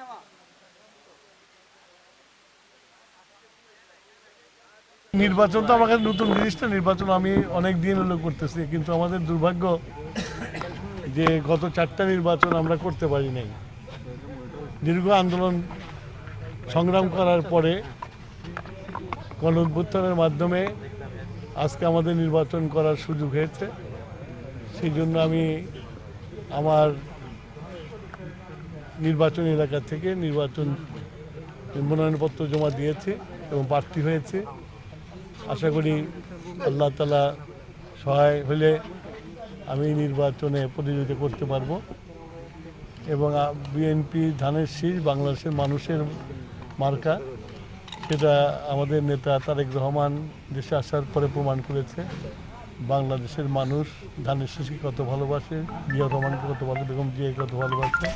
নেওয়া নির্বাচন তো আমাকে নতুন নির্দিষ্ট নির্বাচন আমি অনেক দিন হলো করতেছি, কিন্তু আমাদের দুর্ভাগ্য যে গত চারটা নির্বাচন আমরা করতে পারি নাই। দীর্ঘ আন্দোলন সংগ্রাম করার পরে গণভ্যুত্থানের মাধ্যমে আজকে আমাদের নির্বাচন করার সুযোগ হয়েছে। সেই জন্য আমি আমার নির্বাচন এলাকা থেকে নির্বাচন মনোনয়নপত্র জমা দিয়েছে এবং প্রার্থী হয়েছে। আশা করি আল্লাহ তালা সহায় হলে আমি নির্বাচনে প্রতিযোগিতা করতে পারব। এবং বিএনপি ধানের শীষ বাংলাদেশের মানুষের মার্কা, সেটা আমাদের নেতা তারেক রহমান দেশে আসার পরে প্রমাণ করেছে। বাংলাদেশের মানুষ ধানের শীষকে কত ভালোবাসে জিয়া রহমানকে কত ভালো বেগম জিয়াকে কত ভালোবাসে।